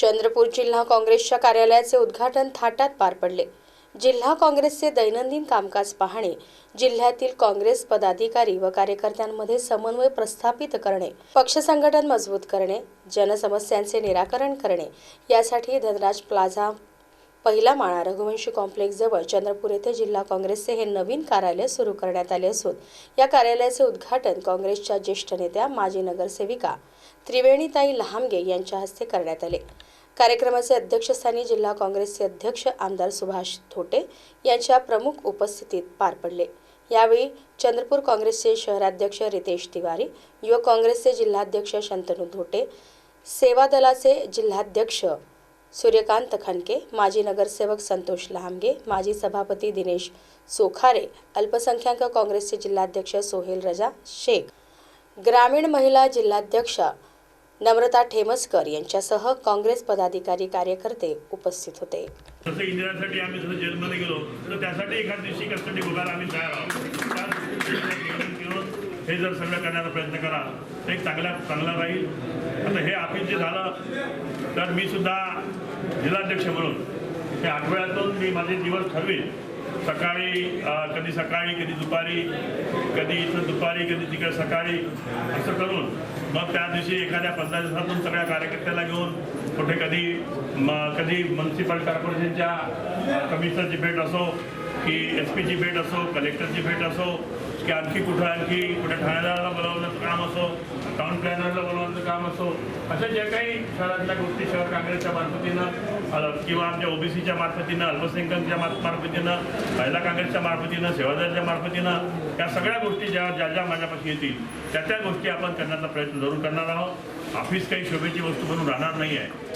चंद्रपूर जिल्हा काँग्रेसच्या कार्यालयाचे उद्घाटन थाटात पार पडले. जिल्हा काँग्रेसचे दैनंदिन कामकाज पाहणे जिल्ह्यातील काँग्रेस पदाधिकारी व कार्यकर्त्यांमध्ये समन्वय प्रस्थापित करणे पक्ष संघटन मजबूत करणे जनसमस्यांचे निराकरण करणे यासाठी धनराज प्लाझा पहिला माळा रघुवंशी कॉम्प्लेक्सजवळ चंद्रपूर येथे जिल्हा काँग्रेसचे हे नवीन कार्यालय सुरू करण्यात आले असून या कार्यालयाचे उद्घाटन काँग्रेसच्या ज्येष्ठ नेत्या माजी नगरसेविका त्रिवेणीताई लहामगे यांच्या हस्ते करण्यात आले. कार्यक्रमाचे अध्यक्षस्थानी जिल्हा काँग्रेसचे अध्यक्ष आमदार सुभाष थोटे यांच्या प्रमुख उपस्थितीत पार पडले. यावेळी चंद्रपूर काँग्रेसचे शहराध्यक्ष रितेश तिवारी युवक काँग्रेसचे जिल्हाध्यक्ष शंतनू धोटे सेवा दलाचे जिल्हाध्यक्ष सूर्यकांत खणके माजी नगरसेवक संतोष लहामगे माजी सभापती दिनेश सोखारे अल्पसंख्याक काँग्रेसचे जिल्हाध्यक्ष सोहेल रजा शेख ग्रामीण महिला जिल्हाध्यक्ष नम्रता ठेमसकर यांच्यासह काँग्रेस पदाधिकारी कार्यकर्ते उपस्थित होते. जसं इंदिरासाठी आम्ही जसं जेलमध्ये गेलो तर त्यासाठी एखाद दिवशी कस्टडी बघायला आम्ही तयार आहोत. हे जर सगळं करण्याचा प्रयत्न करा तर एक चांगला चांगला राहील. आता हे ऑफिस जे झालं तर मी सुद्धा जिल्हाध्यक्ष म्हणून हे आठवड्यातून मी माझे दिवस ठरवेल सकाळी कधी सकाळी कधी दुपारी कधी इथं दुपारी कधी तिकडे सकाळी असं करून. मग त्या दिवशी एखाद्या पंधरा दिवसातून सगळ्या कार्यकर्त्याला घेऊन कुठे कधी म कधी म्युन्सिपल कॉर्पोरेशनच्या कमिशनरची भेट असो की एस पीची भेट असो कलेक्टरची भेट असो की आणखी कुठं आणखी कुठे ठाणेदाराला बोलावण्याचं काम असो टाउन प्लॅनरला बोलावण्याचं काम असो अशा ज्या काही शहरातल्या गोष्टी शहर काँग्रेसच्या मार्फतीनं किंवा आमच्या ओबीसीच्या मार्फतीनं अल्पसंख्याकच्या मार्फ- मार्फतीनं महिला काँग्रेसच्या मार्फतीनं सेवादारच्या मार्फतीनं या सगळ्या गोष्टी ज्या ज्या ज्या माझ्यापाशी येतील त्या त्या गोष्टी आपण करण्याचा प्रयत्न जरूर करणार आहोत. ऑफिस काही शोभेची वस्तू बनून राहणार नाही आहे